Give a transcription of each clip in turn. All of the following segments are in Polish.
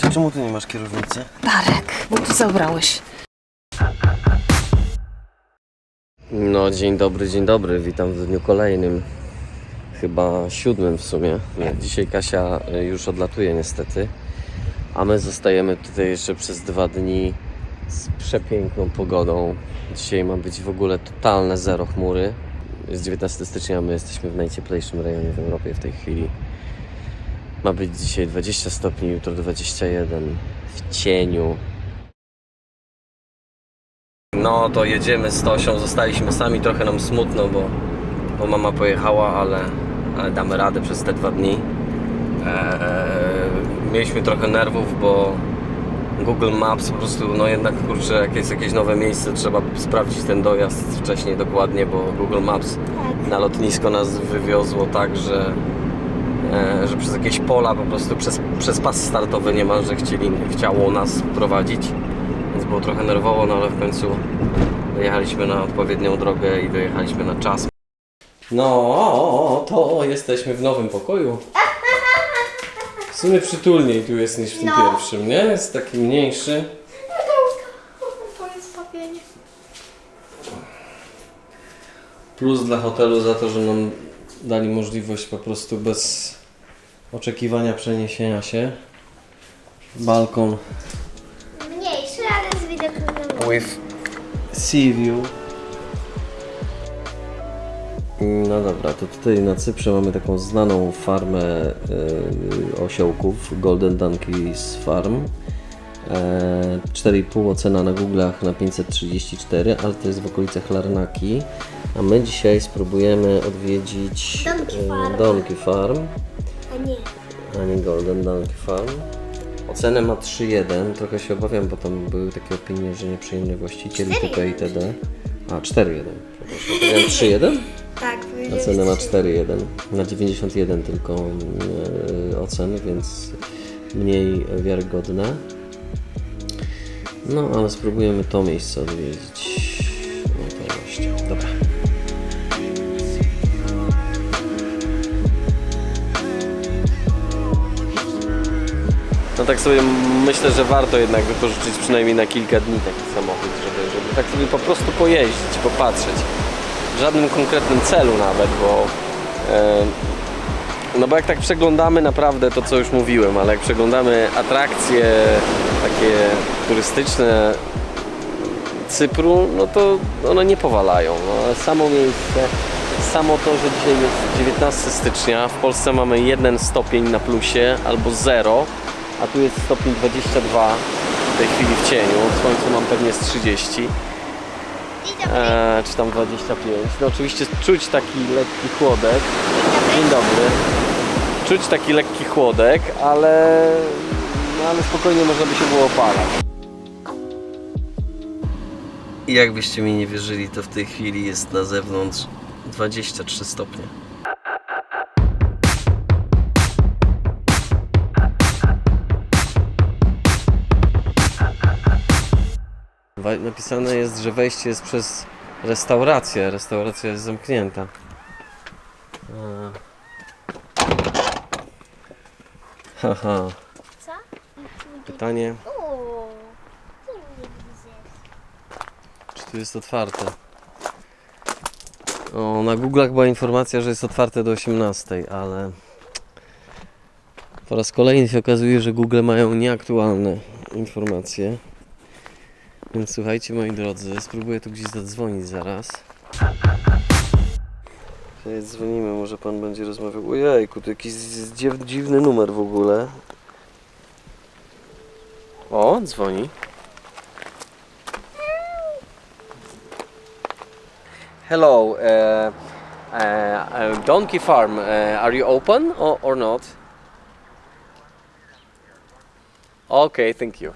Kasia, czemu ty nie masz kierownicy? Darek, bo tu zabrałeś. No, dzień dobry, dzień dobry. Witam w dniu kolejnym. Chyba siódmym w sumie. Nie, dzisiaj Kasia y, już odlatuje niestety. A my zostajemy tutaj jeszcze przez dwa dni z przepiękną pogodą. Dzisiaj ma być w ogóle totalne zero chmury. Jest 19 stycznia, my jesteśmy w najcieplejszym rejonie w Europie w tej chwili. Ma być dzisiaj 20 stopni, jutro 21 w cieniu. No to jedziemy z Tosią, zostaliśmy sami, trochę nam smutno, bo, bo mama pojechała, ale, ale damy radę przez te dwa dni. Eee, mieliśmy trochę nerwów, bo Google Maps po prostu, no jednak kurczę, jak jest jakieś nowe miejsce, trzeba sprawdzić ten dojazd wcześniej dokładnie, bo Google Maps na lotnisko nas wywiozło tak, że, że przez jakieś pola po prostu przez, przez pas startowy niemalże chcieli, chciało nas prowadzić więc było trochę nerwowo, no ale w końcu dojechaliśmy na odpowiednią drogę i dojechaliśmy na czas. No, to jesteśmy w nowym pokoju. W sumie przytulniej tu jest niż w tym No. pierwszym, nie? Jest taki mniejszy. Plus dla hotelu za to, że nam dali możliwość po prostu bez oczekiwania przeniesienia się. Balkon Mniejszy, ale z widokiem with sea view. No dobra, to tutaj na Cyprze mamy taką znaną farmę e, osiołków, Golden Donkeys Farm. E, 4,5 ocena na Google'ach na 534, ale to jest w okolicach Larnaki. A my dzisiaj spróbujemy odwiedzić Donkey e, Farm. Donkey Farm nie. a nie Golden Donkey Farm. Ocenę ma 3.1, trochę się obawiam, bo tam były takie opinie, że nieprzyjemny właściciel itp. itd. A, 4.1, przepraszam. Powiedziałem 3.1? Tak, Ocenę ma 4.1, na 91 tylko yy, oceny, więc mniej wiarygodne. No, ale spróbujemy to miejsce odwiedzić. No to właśnie, dobra. Tak sobie myślę, że warto jednak wypożyczyć przynajmniej na kilka dni taki samochód, żeby, żeby tak sobie po prostu pojeździć, popatrzeć. W żadnym konkretnym celu nawet, bo e, no bo jak tak przeglądamy naprawdę to co już mówiłem, ale jak przeglądamy atrakcje takie turystyczne Cypru, no to one nie powalają. No, samo miejsce, samo to, że dzisiaj jest 19 stycznia, w Polsce mamy jeden stopień na plusie albo 0, a tu jest stopień 22 w tej chwili w cieniu, słońce mam pewnie z 30 e, czy tam 25. No oczywiście czuć taki lekki chłodek. Dzień dobry. Czuć taki lekki chłodek, ale, no, ale spokojnie można by się było opalać. Jakbyście mi nie wierzyli, to w tej chwili jest na zewnątrz 23 stopnie. Napisane jest, że wejście jest przez restaurację. Restauracja jest zamknięta. A. Haha. Co? Pytanie, Uuu. Czy tu jest otwarte? O, na Google'ach była informacja, że jest otwarte do 18, ale po raz kolejny się okazuje, że Google mają nieaktualne informacje. Więc słuchajcie moi drodzy, spróbuję tu gdzieś zadzwonić zaraz. Tutaj dzwonimy, może pan będzie rozmawiał. Ojejku, to jakiś dziwny numer w ogóle. O, dzwoni. Hello, uh, uh, Donkey Farm. Uh, are you open or, or not? Okay, thank you.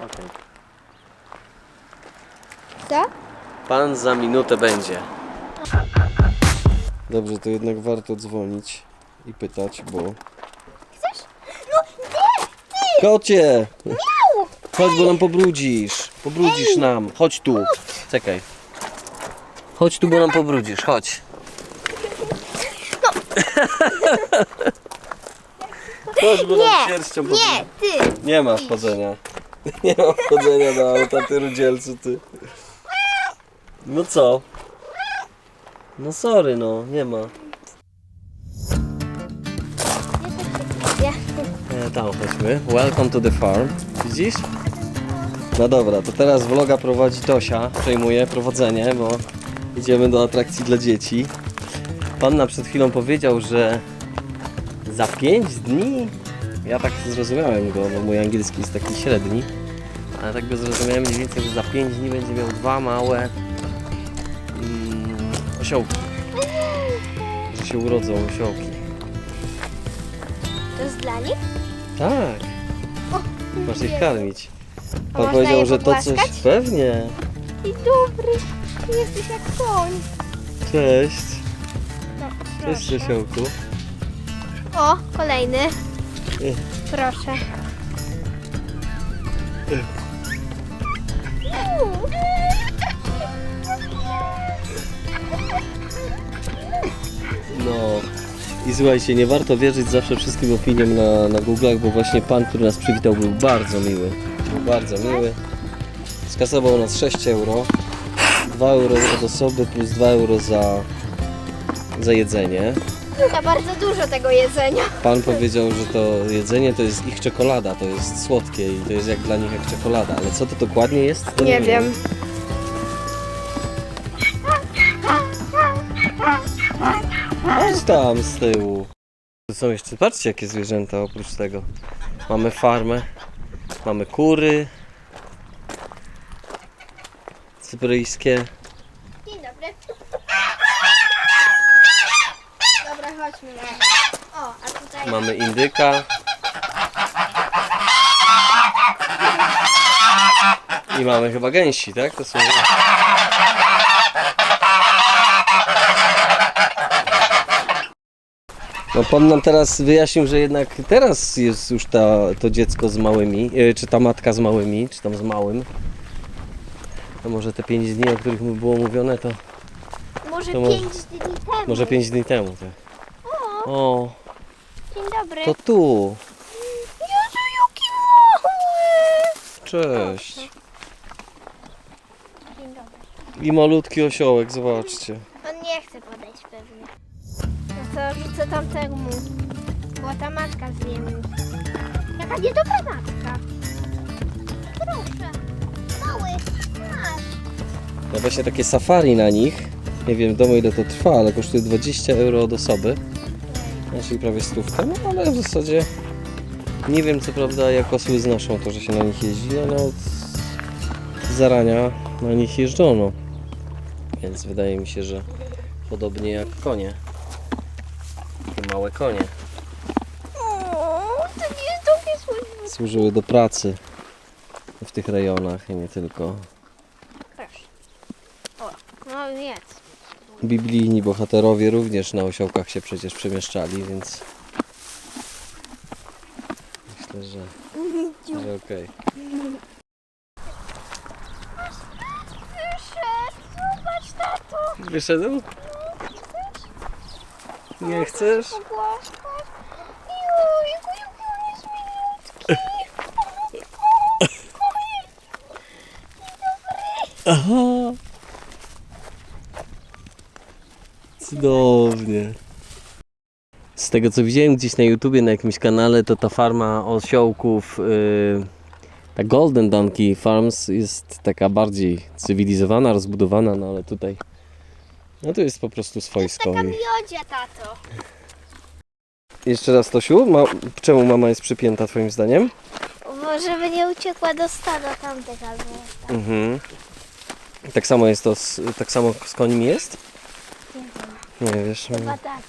Okay. Co? Pan za minutę będzie. Dobrze, to jednak warto dzwonić i pytać, bo... Chcesz? No nie! Ty! Kocie! Miau! Chodź, bo nam pobrudzisz. Pobrudzisz nam. Chodź tu. Czekaj. Chodź tu, bo nam pobrudzisz. Chodź. Chodź, bo nam Nie, sierścią nie, pobije. ty. Nie ma wchodzenia. Nie ma wchodzenia do auta, ty rudzielcu, ty. No co? No sorry, no, nie ma. E, tam chodźmy. Welcome to the farm. Widzisz? No dobra, to teraz vloga prowadzi Tosia. Przejmuje prowadzenie, bo idziemy do atrakcji dla dzieci. Panna przed chwilą powiedział, że za 5 dni. Ja tak zrozumiałem go, bo mój angielski jest taki średni. Ale tak go zrozumiałem mniej więcej, że za 5 dni będzie miał dwa małe osiołki. Że się urodzą osiołki. To jest dla nich? Tak. Masz ich karmić. A Pan można powiedział, je że to coś. pogłaskać? Pewnie. I dobry. Jesteś jak koń. Cześć. No, Cześć, proszę. Czesiołku. O, kolejny. Ech. Proszę. No. I słuchajcie, nie warto wierzyć zawsze wszystkim opiniom na, na Google'ach, bo właśnie pan, który nas przywitał, był bardzo miły. Był bardzo miły. Skasował nas 6 euro. 2 euro od osoby plus 2 euro za, za jedzenie. Za bardzo dużo tego jedzenia. Pan powiedział, że to jedzenie to jest ich czekolada, to jest słodkie i to jest jak dla nich jak czekolada, ale co to dokładnie jest? To Nie wiem. Tam z tyłu. Tu są jeszcze, patrzcie jakie zwierzęta oprócz tego. Mamy farmę, mamy kury. Cypryjskie. Dzień dobry. Dobra, chodźmy. O, a tutaj... Mamy indyka. I mamy chyba gęsi, tak? To są... No pan nam teraz wyjaśnił, że jednak teraz jest już ta, to dziecko z małymi, e, czy ta matka z małymi, czy tam z małym. To może te 5 dni, o których mu było mówione, to Może to pięć dni temu. może 5 dni temu. Tak. O, O, dzień dobry. to tu. Jezu, jaki mały! Cześć. Dzień dobry. I malutki osiołek, zobaczcie. On nie chce pewnie. To rzucę tam temu. Była ta matka z ziemi. Jaka niedobra matka. Proszę. Mały, masz. No właśnie takie safari na nich. Nie wiem w domu ile to trwa, ale kosztuje 20 euro od osoby. Czyli prawie stówkę, no ale w zasadzie nie wiem co prawda jak osły znoszą to, że się na nich jeździ, no od zarania na nich jeżdżono. Więc wydaje mi się, że podobnie jak konie. Takie małe konie. O, to nie jest takie słodziutkie. Służyły do pracy w tych rejonach i nie tylko. O, no jest. Biblijni bohaterowie również na osiołkach się przecież przemieszczali, więc myślę, że, że okej. Wyszedł. Nie chcesz? Pogłaskać. Jojku, jaki on jest milutki. Aha! Cudownie. Z tego co widziałem gdzieś na YouTubie, na jakimś kanale, to ta farma osiołków, yy, ta Golden Donkey Farms jest taka bardziej cywilizowana, rozbudowana, no ale tutaj, no to jest po prostu swojsko. Taka I... miodzia, tato. Jeszcze raz Tosiu, ma... czemu mama jest przypięta twoim zdaniem? Bo żeby nie uciekła do stada tamtych albo... Mhm. Tak samo jest to, z, tak samo z koniem jest? Nie wiesz. Chyba tak.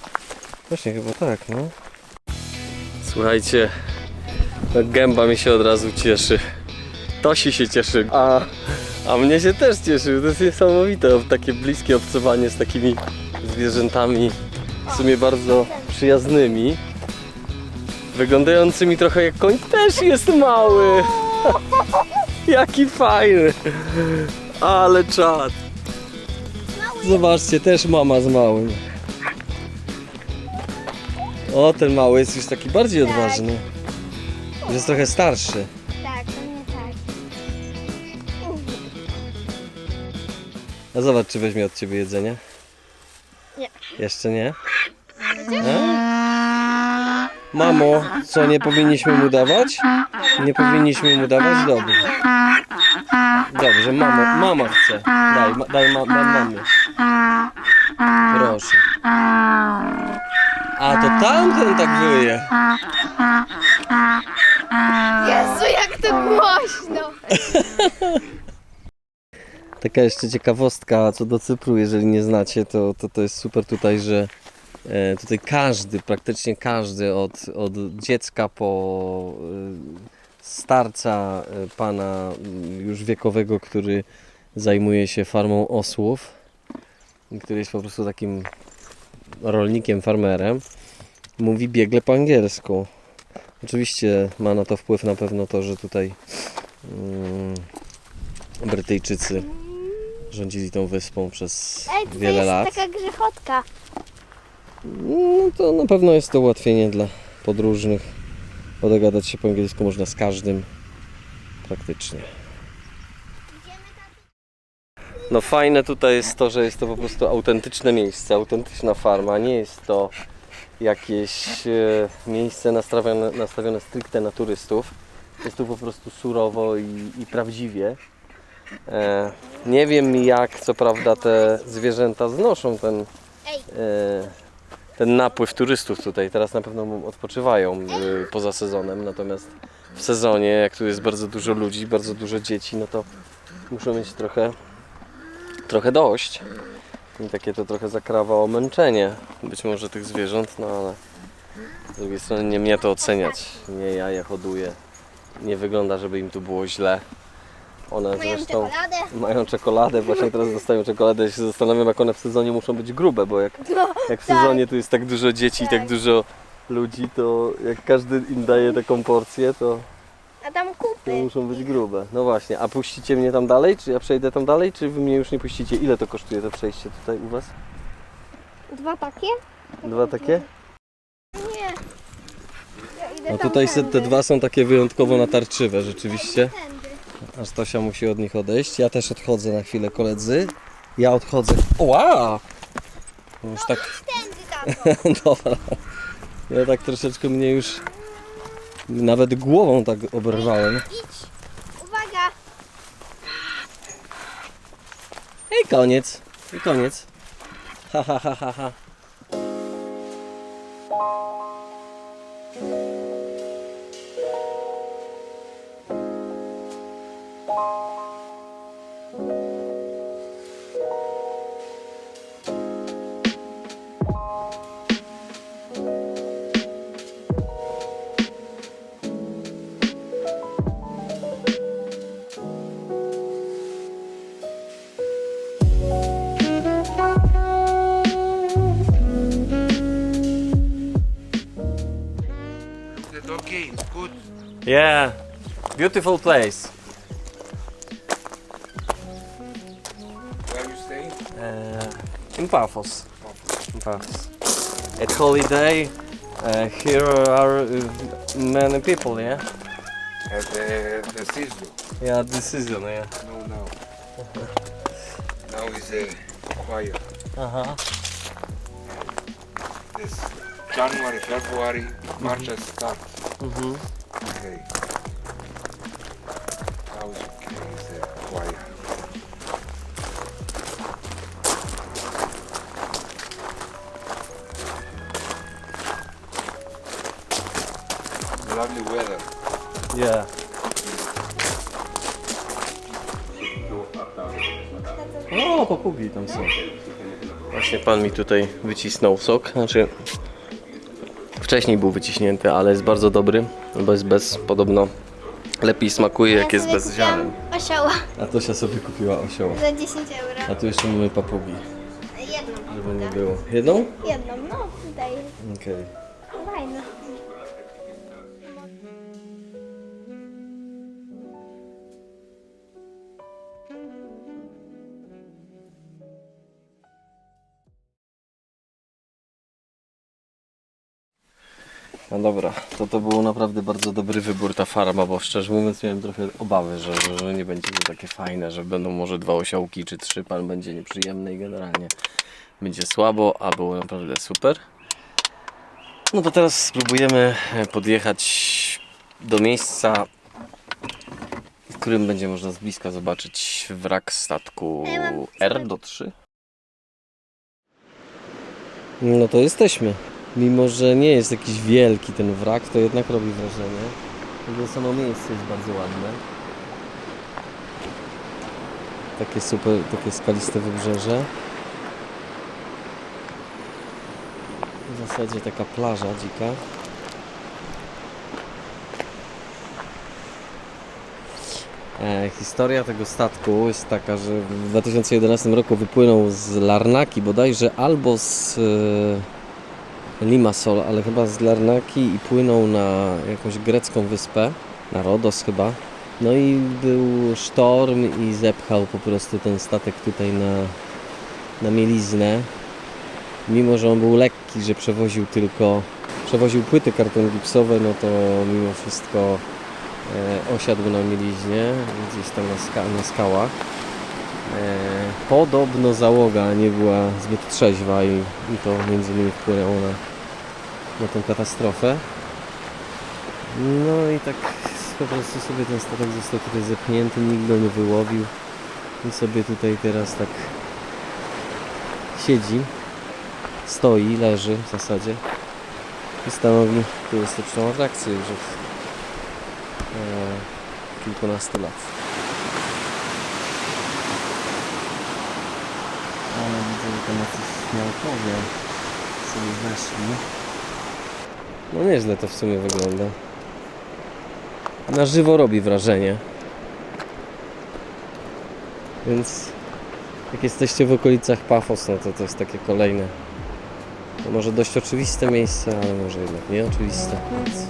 Właśnie chyba tak, no. Słuchajcie, ta gęba mi się od razu cieszy. Tosi się cieszy, a, a mnie się też cieszy. To jest niesamowite, takie bliskie obcowanie z takimi zwierzętami w sumie bardzo przyjaznymi. Wyglądającymi trochę jak koń też jest mały. Jaki fajny. Ale czad. Zobaczcie, też mama z małym. O, ten mały jest już taki bardziej odważny. Jest trochę starszy. A zobacz, czy weźmie od ciebie jedzenie. Nie. Jeszcze nie? E? Mamo, co nie powinniśmy mu dawać? Nie powinniśmy mu dawać? Dobrze. Dobrze, mamo, mama chce. Daj, ma, daj ma, ma, mamie. Proszę. A to tamten tak wyje. Jezu, jak to głośno! Taka jeszcze ciekawostka co do Cypru, jeżeli nie znacie, to, to, to jest super tutaj, że e, tutaj każdy, praktycznie każdy, od, od dziecka po e, starca e, pana m, już wiekowego, który zajmuje się farmą osłów, który jest po prostu takim rolnikiem, farmerem, mówi biegle po angielsku. Oczywiście ma na to wpływ na pewno to, że tutaj mm, Brytyjczycy rządzili tą wyspą przez Ej, tutaj wiele jest lat. taka grzechotka. No to na pewno jest to ułatwienie dla podróżnych, bo dogadać się po angielsku można z każdym praktycznie. No fajne tutaj jest to, że jest to po prostu autentyczne miejsce, autentyczna farma. Nie jest to jakieś e, miejsce nastawione, nastawione stricte na turystów. Jest tu po prostu surowo i, i prawdziwie. E, nie wiem jak co prawda te zwierzęta znoszą ten, e, ten napływ turystów tutaj. Teraz na pewno odpoczywają e, poza sezonem, natomiast w sezonie, jak tu jest bardzo dużo ludzi, bardzo dużo dzieci, no to muszą mieć trochę, trochę dość. I takie to trochę zakrawa o męczenie być może tych zwierząt, no ale z drugiej strony nie mnie to oceniać. Nie ja je hoduję. Nie wygląda, żeby im tu było źle. One Mają zresztą czekoladę. mają czekoladę, właśnie teraz dostają czekoladę. Ja się zastanawiam, jak one w sezonie muszą być grube, bo jak, No, jak w sezonie tu jest tak dużo dzieci i tak dużo ludzi, to jak każdy im daje taką porcję, to, a tam to kupy. muszą być grube. No właśnie, a puścicie mnie tam dalej? Czy ja przejdę tam dalej, czy wy mnie już nie puścicie? Ile to kosztuje to przejście tutaj u was? Dwa takie? Dwa takie? Nie. Ja idę No tam tutaj se- te tędy. dwa są takie wyjątkowo natarczywe rzeczywiście. Aż Tosia musi od nich odejść. Ja też odchodzę na chwilę koledzy. Ja odchodzę. Wow! Już tak Tędy, tato. Dobra. Ja tak troszeczkę mnie już nawet głową tak oberwałem. Idź. Uwaga. I koniec. I koniec. Ha ha ha ha ha. Yeah. Beautiful place. Where you stay? Uh, in Paphos. In Paphos. At holiday, uh, here are uh, many people, yeah? At the, the season. Yeah, this season, yeah. No, now. now is uh, quiet. Uh-huh. This January, February, March mm start. Mhm. Okay. Uh, quiet. Lovely weather. Yeah. O, papugi tam są. Właśnie pan mi tutaj wycisnął sok. Znaczy, wcześniej był wyciśnięty, ale jest bardzo dobry, bo jest bez, podobno lepiej smakuje jak jest bez ziaren. Osioła A Tosia sobie kupiła osioła. za 10 euro. A tu jeszcze mamy papugi, Jedną. żeby nie było. Jedną? Jedną, no tutaj. Okej. Fajna. No dobra, to to był naprawdę bardzo dobry wybór ta farma, bo szczerze mówiąc miałem trochę obawy, że, że, że nie będzie to takie fajne, że będą może dwa osiołki czy trzy, pan będzie nieprzyjemny i generalnie będzie słabo, a było naprawdę super. No to teraz spróbujemy e, podjechać do miejsca, w którym będzie można z bliska zobaczyć wrak statku R do 3. No to jesteśmy. Mimo, że nie jest jakiś wielki ten wrak, to jednak robi wrażenie. Ogóle samo miejsce jest bardzo ładne. Takie super, takie skaliste wybrzeże. W zasadzie taka plaża dzika. E, historia tego statku jest taka, że w 2011 roku wypłynął z Larnaki bodajże albo z e, Limassol, ale chyba z Larnaki i płynął na jakąś grecką wyspę, na Rodos chyba. No i był sztorm i zepchał po prostu ten statek tutaj na, na mieliznę. Mimo, że on był lekki, że przewoził tylko, przewoził płyty karton gipsowe, no to mimo wszystko e, osiadł na mieliźnie, gdzieś tam na, ska- na skałach. E, podobno załoga nie była zbyt trzeźwa i, i to między innymi wpłynęło na, na tę katastrofę. No i tak po prostu sobie ten statek został tutaj zepchnięty, nikt go nie wyłowił i sobie tutaj teraz tak siedzi, stoi, leży w zasadzie i stanowi turystyczną atrakcję już od e, kilkunastu lat. Jacyś śmiałkowie sobie weszli. No nieźle to w sumie wygląda. Na żywo robi wrażenie. Więc jak jesteście w okolicach Pafos, no to to jest takie kolejne. No może dość oczywiste miejsce, ale może jednak nieoczywiste. Więc...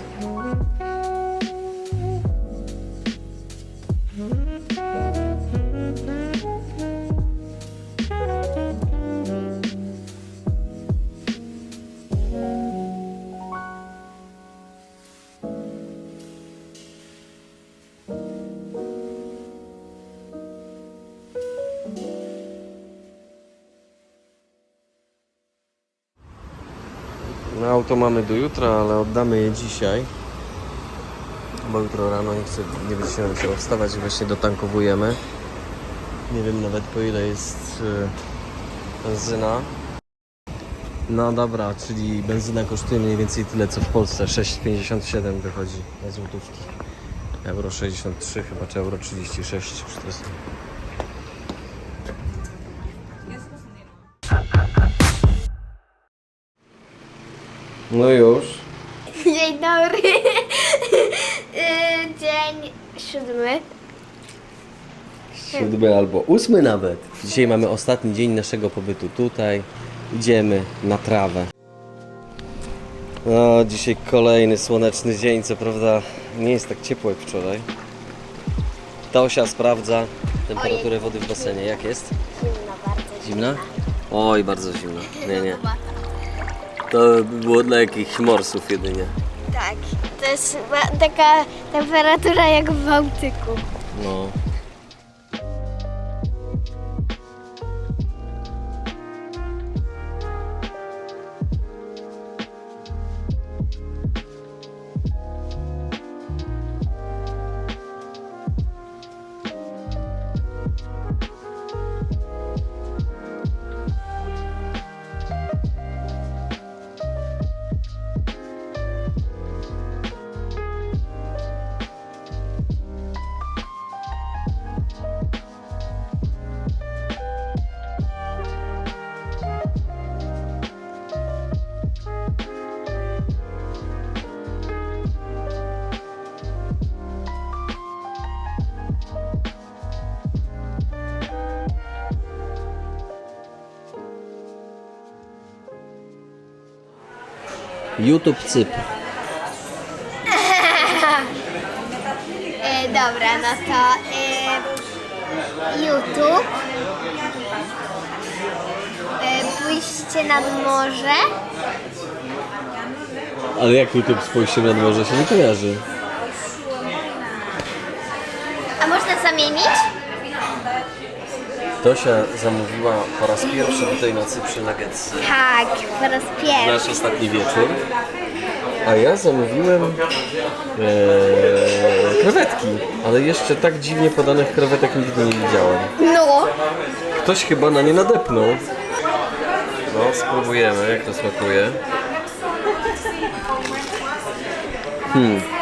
No auto mamy do jutra, ale oddamy je dzisiaj. Bo jutro rano nie, chcę, nie będzie się nam wstawać i właśnie dotankowujemy. Nie wiem nawet po ile jest e, benzyna. No dobra, czyli benzyna kosztuje mniej więcej tyle co w Polsce. 6,57 wychodzi na złotówki. Euro 63 chyba, czy euro 36, 400. No już. Dzień dobry. Y, Dzień siódmy. Siódmy albo ósmy nawet. Dzisiaj mamy ostatni dzień naszego pobytu tutaj. Idziemy na trawę. No, dzisiaj kolejny słoneczny dzień, co prawda nie jest tak ciepło jak wczoraj. Tosia sprawdza temperaturę wody w basenie. Jak jest? Zimno bardzo. Zimna? Oj, bardzo zimna. Nie, nie. To by było dla jakichś morsów jedynie. Tak, to jest taka temperatura jak w Bałtyku. No. YouTube Cypr. E, dobra, no to e, YouTube. E, pójście nad morze. Ale jak YouTube spojrzy nad morze się nie kojarzy. A można zamienić? Tosia zamówiła po raz pierwszy tutaj na Cyprze nuggetsy. Tak, po raz pierwszy. Nasz ostatni wieczór. A ja zamówiłem e, krewetki, ale jeszcze tak dziwnie podanych krewetek nigdy nie widziałem. No. Ktoś chyba na nie nadepnął. No, spróbujemy, jak to smakuje. Hmm.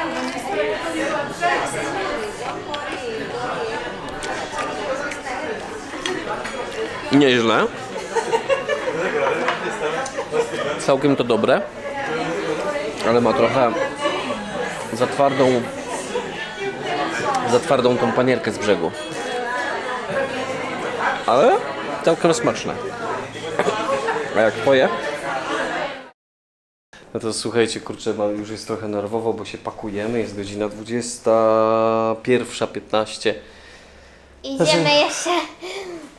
Nieźle. Całkiem to dobre. Ale ma trochę za twardą za twardą tą panierkę z brzegu. Ale całkiem smaczne. A jak twoje? No to słuchajcie, kurczę, mam- już jest trochę nerwowo, bo się pakujemy. Jest godzina 21.15. Idziemy jeszcze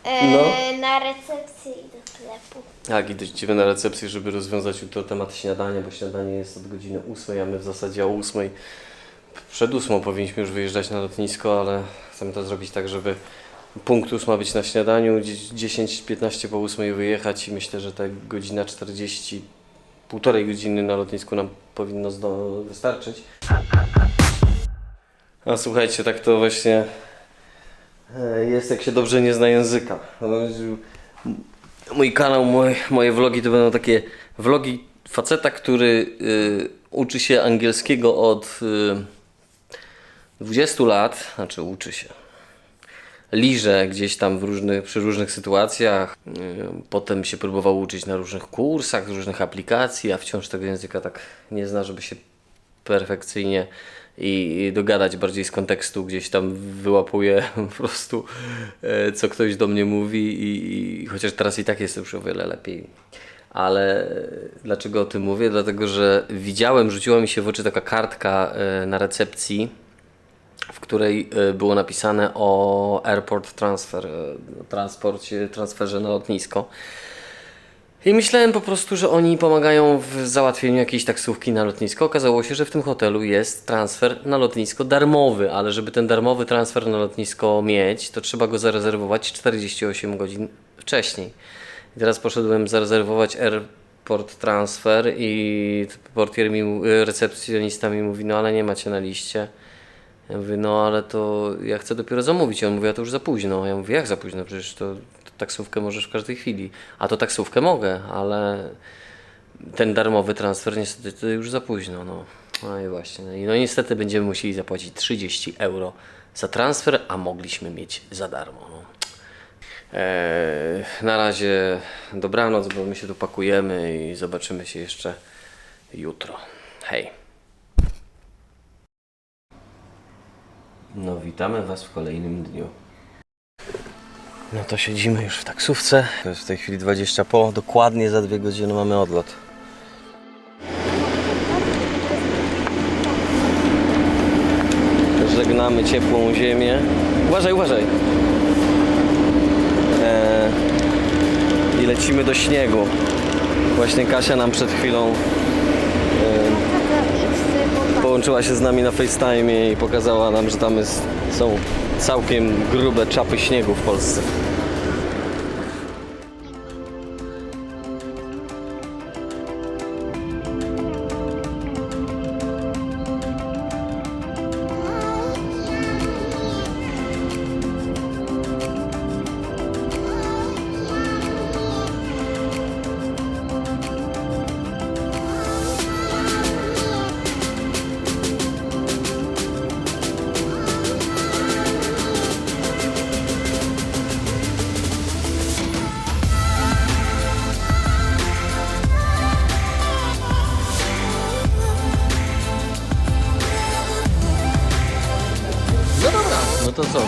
e, No. na recepcję i do sklepu. Tak, i idziemy na recepcję, żeby rozwiązać jutro temat śniadania, bo śniadanie jest od godziny 8, a my w zasadzie o 8. Przed 8 powinniśmy już wyjeżdżać na lotnisko, ale chcemy to zrobić tak, żeby punkt 8 być na śniadaniu, 10-15 po 8 wyjechać i myślę, że ta godzina 40, półtorej godziny na lotnisku nam powinno zdo- wystarczyć. A słuchajcie, tak to właśnie jest, jak się dobrze nie zna języka. No, Mój kanał, moje, moje vlogi to będą takie vlogi faceta, który y, uczy się angielskiego od y, 20 lat, znaczy uczy się. Liże gdzieś tam w różnych, przy różnych sytuacjach. Y, potem się próbował uczyć na różnych kursach, różnych aplikacji, a wciąż tego języka tak nie zna, żeby się perfekcyjnie i dogadać bardziej z kontekstu, gdzieś tam wyłapuję po prostu e, co ktoś do mnie mówi i, i chociaż teraz i tak jest już o wiele lepiej. Ale dlaczego o tym mówię? Dlatego, że widziałem, rzuciła mi się w oczy taka kartka e, na recepcji, w której e, było napisane o airport transfer, transporcie, transferze na lotnisko. I myślałem po prostu, że oni pomagają w załatwieniu jakiejś taksówki na lotnisko. Okazało się, że w tym hotelu jest transfer na lotnisko darmowy, ale żeby ten darmowy transfer na lotnisko mieć, to trzeba go zarezerwować 48 godzin wcześniej. I teraz poszedłem zarezerwować airport transfer i portier mi, recepcjonista mi mówi, no ale nie macie na liście. Ja mówię, no ale to ja chcę dopiero zamówić. On mówi, a to już za późno. Ja mówię, jak za późno? Przecież to taksówkę możesz w każdej chwili. A to taksówkę mogę, ale ten darmowy transfer niestety to już za późno. No, no i właśnie. No i no niestety będziemy musieli zapłacić 30 euro za transfer, a mogliśmy mieć za darmo. No. Eee, na razie dobranoc, bo my się tu pakujemy i zobaczymy się jeszcze jutro. Hej. No, witamy Was w kolejnym dniu. No to siedzimy już w taksówce. To jest w tej chwili 20 po. Dokładnie za dwie godziny mamy odlot. Żegnamy ciepłą ziemię. Uważaj, uważaj. Eee, I lecimy do śniegu. Właśnie Kasia nam przed chwilą eee, połączyła się z nami na FaceTime i pokazała nam, że tam jest, są całkiem grube czapy śniegu w Polsce.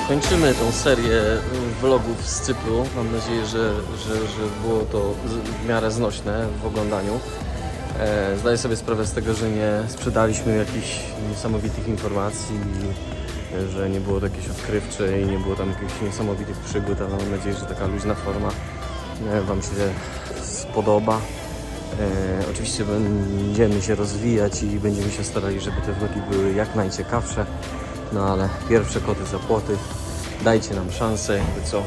Kończymy tą serię vlogów z Cypru. Mam nadzieję, że, że, że było to w miarę znośne w oglądaniu. E, zdaję sobie sprawę z tego, że nie sprzedaliśmy jakichś niesamowitych informacji, i, że nie było to jakieś odkrywcze i nie było tam jakichś niesamowitych przygód, ale mam nadzieję, że taka luźna forma e, Wam się spodoba. E, oczywiście będziemy się rozwijać i będziemy się starali, żeby te vlogi były jak najciekawsze. No ale pierwsze koty za płoty. Dajcie nam szansę, jakby co.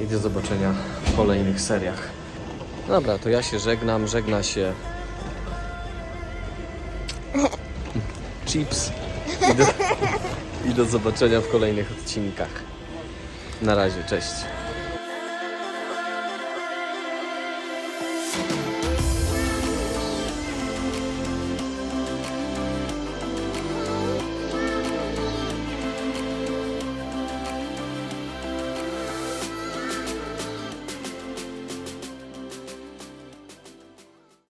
I do zobaczenia w kolejnych seriach. Dobra, to ja się żegnam. Żegna się Chips. I do, I do zobaczenia w kolejnych odcinkach. Na razie, cześć.